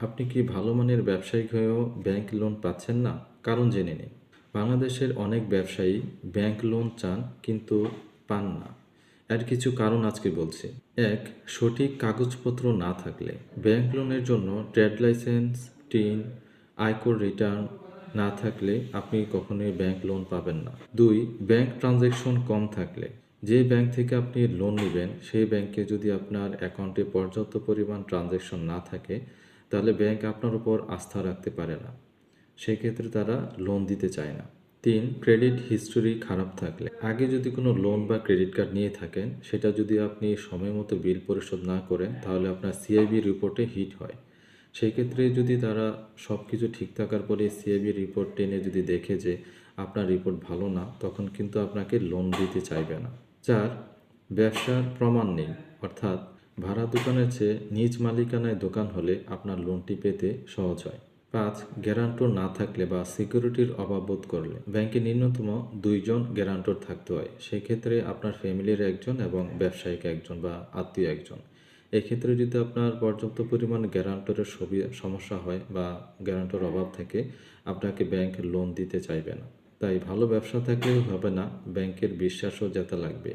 আপনি কি ভালো মানের ব্যবসায়িক হয়েও ব্যাংক লোন পাচ্ছেন না? কারণ জেনে নিন, বাংলাদেশের অনেক ব্যবসায়ী ব্যাংক লোন চান কিন্তু পান না। এর কিছু কারণ আজকে বলছি। এক, সঠিক কাগজপত্র না থাকলে। ব্যাংক লোনের জন্য ট্রেড লাইসেন্স টিন আয়কর রিটার্ন না থাকলে আপনি কখনোই ব্যাংক লোন পাবেন না। দুই, ব্যাংক ট্রানজ্যাকশন কম থাকলে। যে ব্যাংক থেকে আপনি লোন নেবেন, সেই ব্যাংকে যদি আপনার অ্যাকাউন্টে পর্যাপ্ত পরিমাণ ট্রানজ্যাকশন না থাকে তাহলে ব্যাংক আপনার উপর আস্থা রাখতে পারে না। সেক্ষেত্রে তারা লোন দিতে চায় না। তিন ক্রেডিট হিস্টোরি খারাপ থাকলে। আগে যদি কোনো লোন বা ক্রেডিট কার্ড নিয়ে থাকেন, সেটা যদি আপনি সময় মতো বিল পরিশোধ না করেন, তাহলে আপনার সিআইবি রিপোর্টে হিট হয়। সেই ক্ষেত্রে যদি তারা সব কিছু ঠিক থাকার পরে সিআইবি রিপোর্ট টেনে যদি দেখে যে আপনার রিপোর্ট ভালো না, তখন কিন্তু আপনাকে লোন দিতে চাইবে না। চার, ব্যবসার প্রমাণ নেই। অর্থাৎ ভাড়া দোকানের চেয়ে নিজ মালিকানায় দোকান হলে আপনার লোনটি পেতে সহজ হয়। পাঁচ গ্যারান্টর না থাকলে বা সিকিউরিটির অভাব বোধ করলে। ব্যাংকে ন্যূনতম দুইজন গ্যারান্টর থাকতে হয়। সেক্ষেত্রে আপনার ফ্যামিলির একজন এবং ব্যবসায়িক একজন বা আত্মীয় একজন। এক্ষেত্রে যদি আপনার পর্যাপ্ত পরিমাণ গ্যারান্টরের সমস্যা হয় বা গ্যারান্টর অভাব থাকে, আপনাকে ব্যাংক লোন দিতে চাইবে না। তাই ভালো ব্যবসা থাকলেও হবে না। ব্যাংকের বিশ্বাসও যেতে লাগবে।